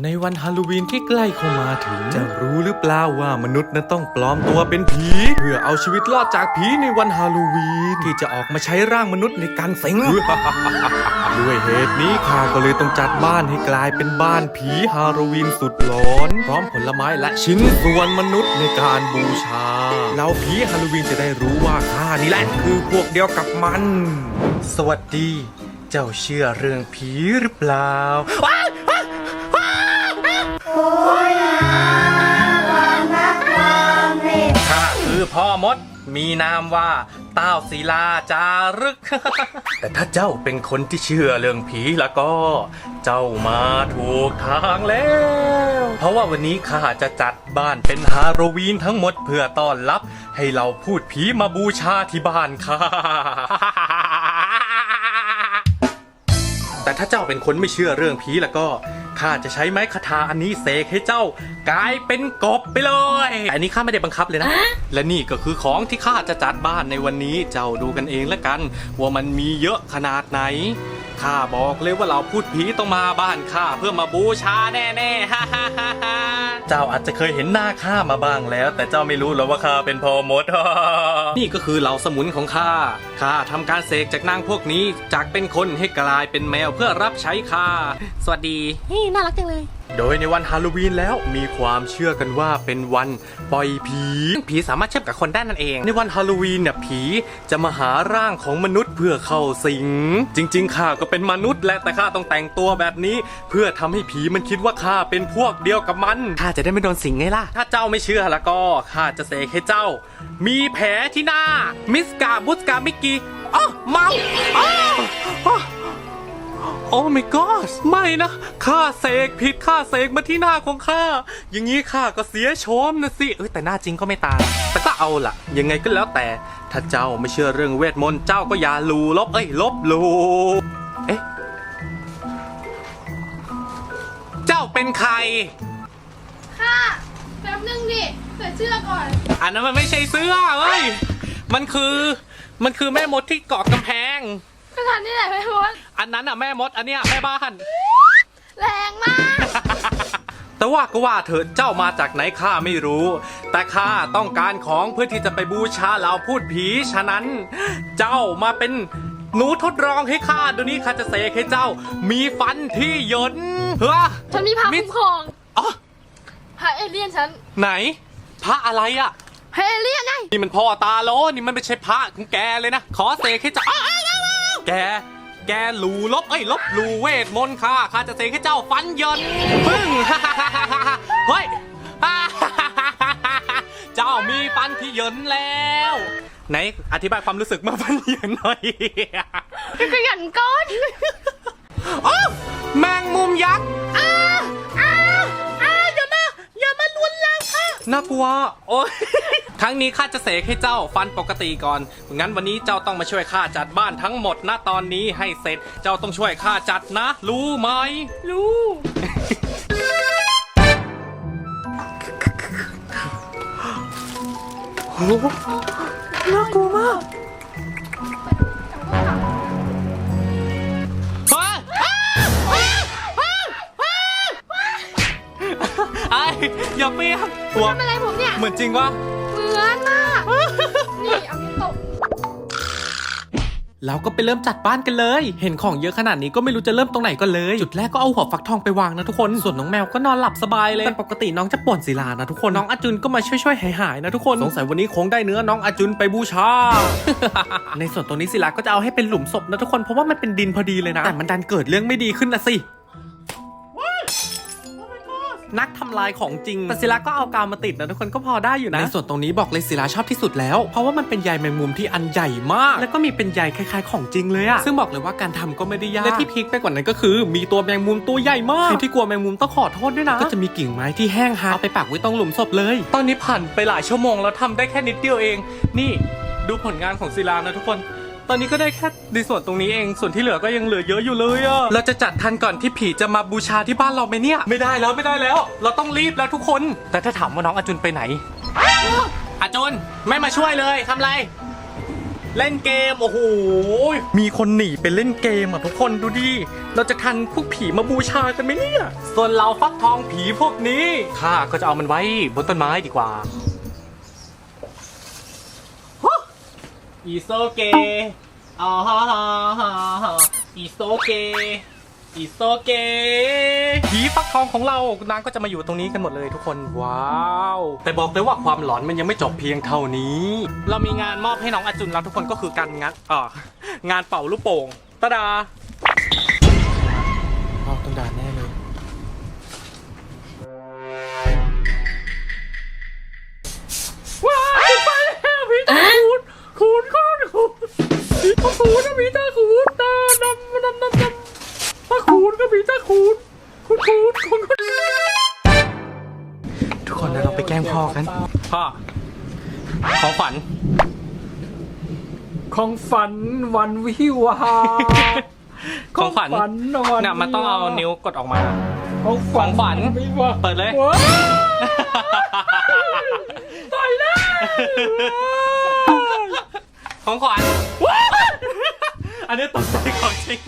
ในวันฮาโลวีนที่ใกล้เข้ามาถึง จะรู้หรือเปล่าว่ามนุษย์นั้นต้องปลอมตัวเป็นผี เพื่อเอาชีวิตรอดจากผีในวันฮาโลวีนที่จะออกมาใช้ร่างมนุษย์ในการสิงด้วยเหตุนี้ข้าก็เลยต้องจัดบ้านให้กลายเป็นบ้านผีฮาโลวีนสุดหลอน พร้อมผลไม้และชิ้นส่วนมนุษย์ในการบูชาเราผีฮาโลวีนจะได้รู้ว่าข้านี่แหละคือพวกเดียวกับมัน สวัสดี เจ้าเชื่อเรื่องผีหรือเปล่า พ่อมด มีนามว่าเต้าศิลาจารึก แต่ถ้าเจ้าเป็นคนที่เชื่อเรื่องผีแล้วก็ เจ้ามาถูกทางแล้ว เพราะว่าวันนี้ข้าจะจัดบ้านเป็นฮาโลวีนทั้งหมดเพื่อต้อนรับ ให้เราพูดผีมาบูชาที่บ้านข้าแต่ถ้าเจ้าเป็นคนไม่เชื่อเรื่องผีแล้วก็ ข้าจะใช้ไม้คาถาอันนี้เสกให้เจ้ากลายเป็นกบไปเลย อันนี้ข้าไม่ได้บังคับเลยนะ และนี่ก็คือของที่ข้าจะจัดบ้านในวันนี้ เจ้าดูกันเองแล้วกัน ว่ามันมีเยอะขนาดไหน ข้าบอกเลยว่าเราพูดผีต้องมาบ้านข้าเพื่อมาบูชาแน่ๆฮ่าฮ่าฮ่าฮ่าเจ้าอาจจะเคยเห็นหน้าข้ามาบ้างแล้ว แต่เจ้าไม่รู้หรอกว่าข้าเป็นพ่อมด นี่ก็คือเหล่าสมุนของข้าข้าทำการเสกจากนางพวกนี้จากเป็นคนให้กลายเป็นแมวเพื่อรับใช้ข้าสวัสดี นี่น่ารักจังเลยโดยในวันฮาโลวีนแล้วมีความเชื่อกันว่าเป็นวันปล่อยผีผีสามารถเชื่อมกับคนได้นั่นเอง ในวันฮาโลวีนเนี่ยผีจะมาหาร่างของมนุษย์เพื่อเข้าสิง จริง ๆ ข้าก็เป็นมนุษย์แหละแต่ข้าต้องแต่งตัวแบบนี้ เพื่อทำให้ผีมันคิดว่าข้าเป็นพวกเดียวกับมันข้าจะได้ไม่โดนสิงไงล่ะ ถ้าเจ้าไม่เชื่อแล้วก็ข้าจะเสกให้เจ้า มีแผลที่หน้ามิสกาบุสกามิกกี้อ๋อเมาอ๋ออ๋อ โอ้ my god ไม่นะข้าเสกผิดข้าเสกมาที่หน้าของข้าอย่างนี้ข้าก็เสียโฉมนะสิเอ้ยแต่หน้าจริงก็ไม่ตายแต่ก็เอาล่ะ ยังไงก็แล้วแต่ ถ้าเจ้าไม่เชื่อเรื่องเวทมนต์เจ้าก็อย่าลูลบเอ้ยลบลูเอ๊ะเจ้าเป็นใคร ค่ะแป๊บนึงดิใส่เสื้อก่อน อันนั้นมันไม่ใช่เสื้อเอ้ยมันคือมันคือแม่มดที่เกาะกำแพง สถานที่ไหนไม่รู้อันนั้นอะแม่มด อันเนี้ยแม่บ้าน แรงมาก แต่ว่าก็ว่าเถอะเจ้ามาจากไหนข้าไม่รู้ แต่ข้าต้องการของเพื่อที่จะไปบูชาเหล่าพูดผี ฉะนั้น เจ้ามาเป็นหนูทดลองให้ข้าเดี๋ยวนี้ข้าจะเสกให้เจ้า มีฟันที่เหยินเฮ้อฉันมีผ้ามิคุ้สมครองอ๋อผ้าเอเลี่ยนฉัน ไหน พระอะไรอะผ้าเอเลี่ยนไง นี่มันพ่อตาโลนี่มันไม่ใช่พระของแกเลยนะ ขอเสกให้เจ้าอ้าว แก แกหลูลบเอ้ยลบหลูเวทมนต์ค่ะข้าจะเสกให้เจ้าฟันเหยินปึ้งเฮ้ยเจ้ามีฟันที่เหยินแล้วไหนอธิบายความรู้สึกเมื่อฟันเหยินหน่อยก็หยันก้อนอ้าวแมงมุมยักษ์อ้าอ้าอ้าอย่ามาอย่ามาลวนลามค่ะน่ากลัวโอ้ย ครั้งนี้ข้าจะเสกให้เจ้าฟันปกติก่อน งั้นวันนี้เจ้าต้องมาช่วยข้าจัดบ้านทั้งหมดนะตอนนี้ให้เสร็จ เจ้าต้องช่วยข้าจัดนะ รู้ไหม รู้น่ากลัวมากเฮ้ยไอ้อย่าเปียกหัวทำอะไรผมเนี่ย เหมือนจริงวะ เหมือนมาก นี่เอามิ้นตกเราก็ไปเริ่มจัดบ้านกันเลย เห็นของเยอะขนาดนี้ก็ไม่รู้จะเริ่มตรงไหนก็เลย จุดแรกก็เอาหัวฟักทองไปวางนะทุกคน ส่วนน้องแมวก็นอนหลับสบายเลย แต่ปกติน้องจะป่วนศิลานะทุกคน น้องอาจุนก็มาช่วยๆหายๆนะทุกคน สงสัยวันนี้คงได้เนื้อน้องอาจุนไปบูชา ในส่วนตรงนี้ศิลาก็จะเอาให้เป็นหลุมศพนะทุกคน เพราะว่ามันเป็นดินพอดีเลยนะ แต่มันดันเกิดเรื่องไม่ดีขึ้นนะสิ นักทำลายของจริงแต่ศิลาก็เอากาวมาติดนะทุกคนก็พอได้อยู่นะในส่วนตรงนี้บอกเลยศิลาชอบที่สุดแล้ว เพราะว่ามันเป็นใยแมงมุมที่อันใหญ่มาก แล้วก็มีเป็นใยคล้ายๆของจริงเลยอะซึ่งบอกเลยว่าการทำก็ไม่ได้ยากและที่พีคไปกว่านั้นก็คือ มีตัวแมงมุมตัวใหญ่มากใครที่กลัวแมงมุมต้องขอโทษด้วยนะ ก็จะมีกิ่งไม้ที่แห้งหาเอาไปปักไว้ตรงหลุมศพเลย ตอนนี้ผ่านไปหลายชั่วโมงแล้วทำได้แค่นิดเดียวเอง นี่ดูผลงานของศิลานะทุกคน ตอนนี้ก็ได้แค่ในส่วนตรงนี้เอง ส่วนที่เหลือก็ยังเหลือเยอะอยู่เลยอะเราจะจัดทันก่อนที่ผีจะมาบูชาที่บ้านเราไหมเนี่ย ไม่ได้แล้วไม่ได้แล้ว เราต้องรีบแล้วทุกคน แต่ถ้าถามว่าน้องอาจุนไปไหน อาจุนไม่มาช่วยเลยทำไร เล่นเกมโอ้โห มีคนหนีไปเล่นเกมอะทุกคนดูดิ เราจะทันพวกผีมาบูชากันไหมเนี่ย ส่วนเราฟักทองผีพวกนี้ข้าก็จะเอามันไว้บนต้นไม้ดีกว่า อีโซเกอ๋ออีโซเกอีโซเกผีฟักทองของเรานางก็จะมาอยู่ตรงนี้กันหมดเลยทุกคน ว้าว แต่บอกเลยว่าความหลอนมันยังไม่จบเพียงเท่านี้ เรามีงานมอบให้น้องอาจุนแล้วทุกคนก็คือการงานอ่างานเป่าลูกโป่งตาดา พ่อกัน พ่อ ของขวัญของฝันวันวิวาของขวัญของขวัญวันเนี่ยมันต้องเอานิ้วกดออกมา ของของขวัญวิวาเปิดเลยว้าวของขวัญ อันนี้ตกใจของจริง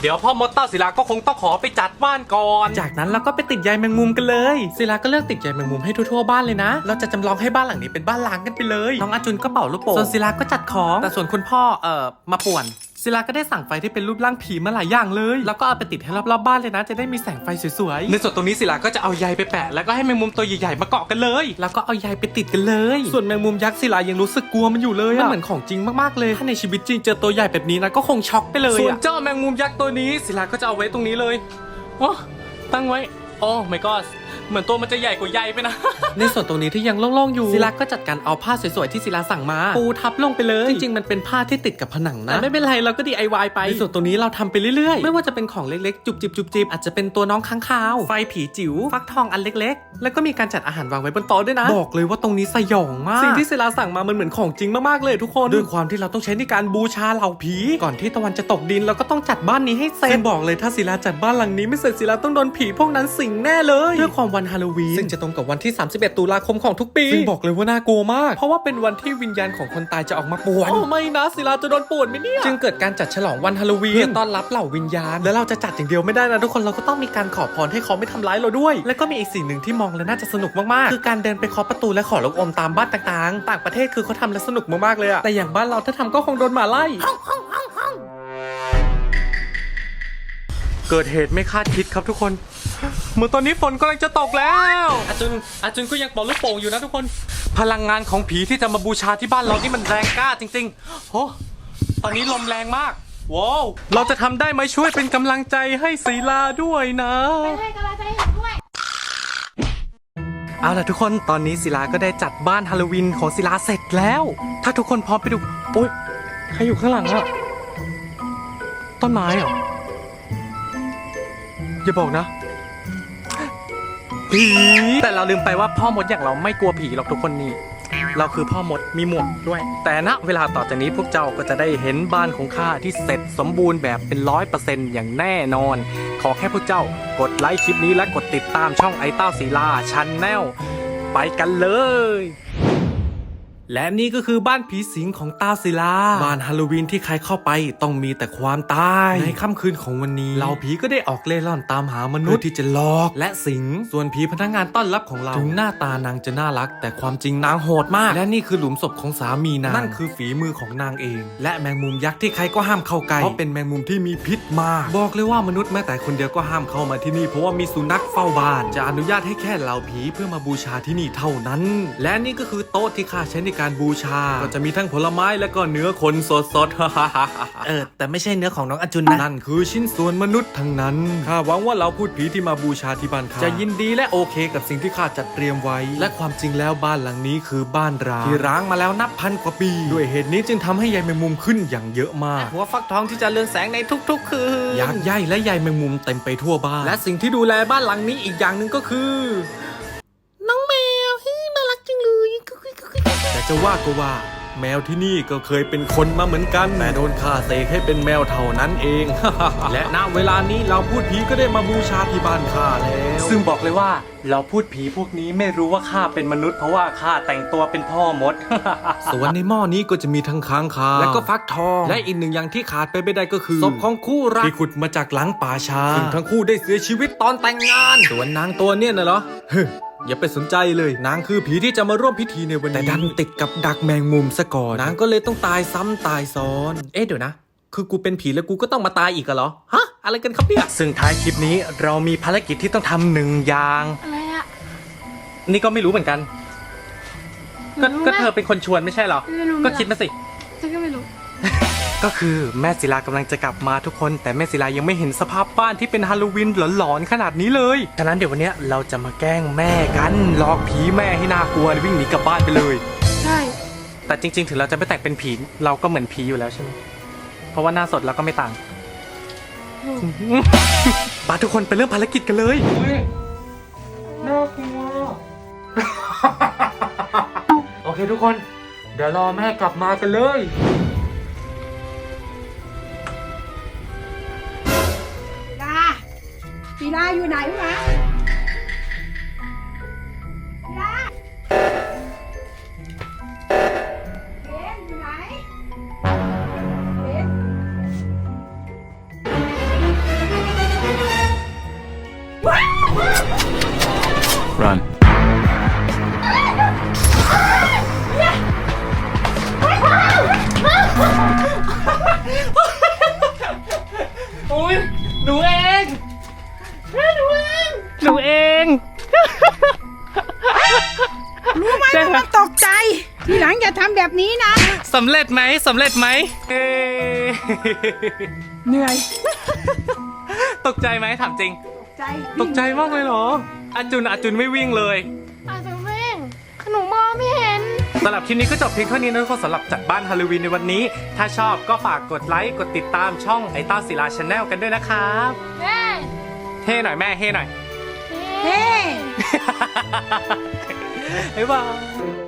เดี๋ยวพ่อมดเต้าศิลาก็คงต้องขอไปจัดบ้านก่อน จากนั้นเราก็ไปติดใยแมงมุมกันเลย ศิลาก็เลือกติดใยแมงมุมให้ทั่วๆบ้านเลยนะ เราจะจำลองให้บ้านหลังนี้เป็นบ้านล้างกันไปเลย น้องอาจุนก็เป่าลูกโป่ง ส่วนศิลาก็จัดของ แต่ส่วนคุณพ่อเอ่อมาป่วน ศิลาก็ได้สั่งไฟที่เป็นรูปร่างผีมาหลายอย่างเลย แล้วก็เอาไปติดให้รอบๆบ้านเลยนะ จะได้มีแสงไฟสวยๆ ในส่วนตรงนี้ศิลาก็จะเอาใยไปแปะ แล้วก็ให้แมงมุมตัวใหญ่ๆมาเกาะกันเลย แล้วก็เอาใยไปติดกันเลย ส่วนแมงมุมยักษ์ศิลายังรู้สึกกลัวมันอยู่เลยมันเหมือนของจริงมากๆเลย ถ้าในชีวิตจริงเจอตัวใหญ่แบบนี้นะก็คงช็อกไปเลยส่วนอะเจ้าแมงมุมยักษ์ตัวนี้ศิลาก็จะเอาไว้ตรงนี้เลยโอ้ตั้งไว้โอ้ my god เหมือนตัวมันจะใหญ่กว่าใยไปนะ ในส่วนตรงนี้ที่ยังโล่งๆอยู่ศิลาก็จัดการเอาผ้าสวยๆที่ศิลาสั่งมา ปูทับลงไปเลย จริงๆมันเป็นผ้าที่ติดกับผนังนะแต่ไม่เป็นไรเราก็ DIY ไปในส่วนตรงนี้เราทำไปเรื่อยๆ ไม่ว่าจะเป็นของเล็กๆ จุบจิบจุบจิบอาจจะเป็นตัวน้องค้างคาว ไฟผีจิ๋วฟักทองอันเล็กๆ แล้วก็มีการจัดอาหารวางไว้บนโต๊ะด้วยนะบอกเลยว่าตรงนี้สยองมากสิ่งที่ศิลาสั่งมามันเหมือนของจริงมากๆเลยทุกคนด้วยความที่เราต้องใช้ในการบูชาเหล่าผีก่อนที่ตะวันจะตกดินเราก็ต้องจัดบ้านนี้ให้เสร็จซึ่งบอกเลยถ้าศิลาจัดบ้านหลังนี้ไม่เสร็จศิลาต้องโดนผีพวกนั้นสิงแน่เลยเพื่อความวันฮาโลวีนซึ่งจะตรงกับวันที่ 31 ตุลาคมของทุกปีซึ่งบอกเลยว่าน่ากลัวมาก เพราะว่าเป็นวันที่วิญญาณของคนตายจะออกมาป่วนโอ้ไม่นะศิลาจะโดนป่วนไหมเนี่ยจึงเกิดการจัดฉลองวันฮาโลวีนเพื่อต้อนรับเหล่าวิญญาณ และเราจะจัดอย่างเดียวไม่ได้นะทุกคนเราก็ต้องมีการขอพรให้เขาไม่ทำร้ายเราด้วย แล้วก็มีอีกสิ่งหนึ่งที่มองแล้วน่าจะสนุกมากๆ คือการเดินไปเคาะประตูและขอลูกอมตามบ้านต่างๆ ต่างประเทศคือเขาทำแล้วสนุกมากๆเลยอะแต่อย่างบ้านเราถ้าทำก็คงโดนหมาไล่เกิดเหตุไม่คาดคิดครับทุกคน เหมือนตอนนี้ฝนกำลังจะตกแล้ว อาจุนอาจุนก็ยังเป่าลูกโป่งอยู่นะทุกคน พลังงานของผีที่จะมาบูชาที่บ้านเรานี่มันแรงกล้าจริงๆโอ้ตอนนี้ลมแรงมาก ว้าว เราจะทำได้ไหมช่วยเป็นกำลังใจให้ศีลาด้วยนะให้กำลังใจผมด้วย เอาล่ะทุกคนตอนนี้ศิลาก็ได้จัดบ้านฮาโลวีนของศิลาเสร็จแล้ว ถ้าทุกคนพร้อมไปดูโอ๊ยใครอยู่ข้างหลังอะต้นไม้เหรออย่าบอกนะ ผี แต่เราลืมไปว่าพ่อมดอย่างเราไม่กลัวผีหรอกทุกคนนี่ เราคือพ่อมดมีหมวกด้วย แต่ณเวลาต่อจากนี้พวกเจ้าก็จะได้เห็นบ้านของข้าที่เสร็จสมบูรณ์แบบเป็นร้อยเปอร์เซ็นต์อย่างแน่นอน ขอแค่พวกเจ้ากดไลค์คลิปนี้และกดติดตามช่องไอต้าศิลาชันแนลไปกันเลย และนี่ก็คือบ้านผีสิงของตาศิลา บ้านฮาโลวีนที่ใครเข้าไปต้องมีแต่ความตาย ในค่ำคืนของวันนี้ เราผีก็ได้ออกเล่ร่อนตามหามนุษย์ที่จะหลอก และสิง ส่วนผีพนักงานต้อนรับของเรา ถึงหน้าตานางจะน่ารัก แต่ความจริงนางโหดมาก และนี่คือหลุมศพของสามีนาง นั่นคือฝีมือของนางเอง และแมงมุมยักษ์ที่ใครก็ห้ามเข้าใกล้เพราะเป็นแมงมุมที่มีพิษมากบอกเลยว่ามนุษย์แม้แต่คนเดียวก็ห้ามเข้ามาที่นี่เพราะว่ามีสุนัขเฝ้าบ้าน จะอนุญาตให้แค่เหล่าผีเพื่อมาบูชาที่นี่เท่านั้น และนี่ก็คือโต๊ะที่ข้าใช้ในการบูชา ก็จะมีทั้งผลไม้และก็เนื้อคนสดสดๆเออ แต่ไม่ใช่เนื้อของน้องอจุนนะนั่นคือชิ้นส่วนมนุษย์ทั้งนั้นข้าหวังว่าเราพูดผีที่มาบูชาที่บ้านข้าจะยินดีและโอเคกับสิ่งที่ข้าจัดเตรียมไว้ และความจริงแล้วบ้านหลังนี้คือบ้านร้างที่ร้างมาแล้วนับพันกว่าปี ด้วยเหตุนี้จึงทำให้ใยแมงมุมขึ้นอย่างเยอะมาก หัวฟักทองที่จะเรืองแสงในทุก ๆ คืนอยากใยและใยแมงมุมเต็มไปทั่วบ้าน และสิ่งที่ดูแลบ้านหลังนี้อีกอย่างหนึ่งก็คือ จังเลยแต่จะว่าก็ว่า แมวที่นี่ก็เคยเป็นคนมาเหมือนกัน แต่โดนข้าเสกให้เป็นแมวเท่านั้นเอง และณเวลานี้เราพูดผีก็ได้มาบูชาที่บ้านข้าแล้ว ซึ่งบอกเลยว่าเราพูดผีพวกนี้ไม่รู้ว่าข้าเป็นมนุษย์เพราะว่าข้าแต่งตัวเป็นพ่อมด ส่วนในหม้อนี้ก็จะมีทั้งค้างคาวและก็ฟักทอง และอีกหนึ่งอย่างที่ขาดไปไม่ได้ก็คือศพของคู่รักที่ขุดมาจากหลังป่าช้าซึ่งทั้งคู่ได้เสียชีวิตตอนแต่งงาน ส่วนนางตัวเนี่ยนะเหรอเฮ้ย อย่าไปสนใจเลย นางคือผีที่จะมาร่วมพิธีในวันนี้แต่ดันติดกับดักแมงมุมซะก่อนนางก็เลยต้องตายซ้ำตายซ้อน เอ๊ะเดี๋ยวนะ คือกูเป็นผีแล้วกูก็ต้องมาตายอีกเหรอฮะอะไรกันครับเนี่ยซึ่งท้ายคลิปนี้เรามีภารกิจที่ต้องทำหนึ่งอย่าง อะไรอะนี่ก็ไม่รู้เหมือนกัน ก็รู้ไหมก็เธอเป็นคนชวนไม่ใช่เหรอ ไม่รู้ก็คิดมาสิฉันก็ไม่รู้ ก็คือแม่ศิลากำลังจะกลับมาทุกคน แต่แม่ศิลายังไม่เห็นสภาพบ้านที่เป็นฮาโลวีนหลอนๆขนาดนี้เลยฉะนั้นเดี๋ยววันเนี้ยเราจะมาแกล้งแม่กันหลอกผีแม่ให้น่ากลัววิ่งหนีกลับบ้านไปเลย ใช่ แต่จริง ๆ ถึงเราจะไม่แต่งเป็นผีเราก็เหมือนผีอยู่แล้วใช่ไหมเพราะว่าหน้าสดเราก็ไม่ต่างปาทุกคนไปเริ่มภารกิจกันเลยน่ากลัว โอเคทุกคน เดี๋ยวรอแม่กลับมากันเลย ปีลาอยู่ไหนว แบบนี้นะ สำเร็จไหมสำเร็จไหมเอ๊ะเหนื่อย ตกใจไหมถามจริงตกใจตกใจมากเลยเหรออาจุนอาจุนไม่วิ่งเลยอาจจะเร่งขนมมองไม่เห็น สำหรับคลิปนี้ก็จบเพียงเท่านี้นะทุกคนสำหรับจัดบ้านฮาโลวีนในวันนี้ ถ้าชอบก็ฝากกดไลค์กดติดตามช่องไอต้าศิลาชาแนลกันด้วยนะครับเฮ้เฮ้หน่อยแม่เฮ้หน่อยเฮ้เฮ้ บ๊ายบาย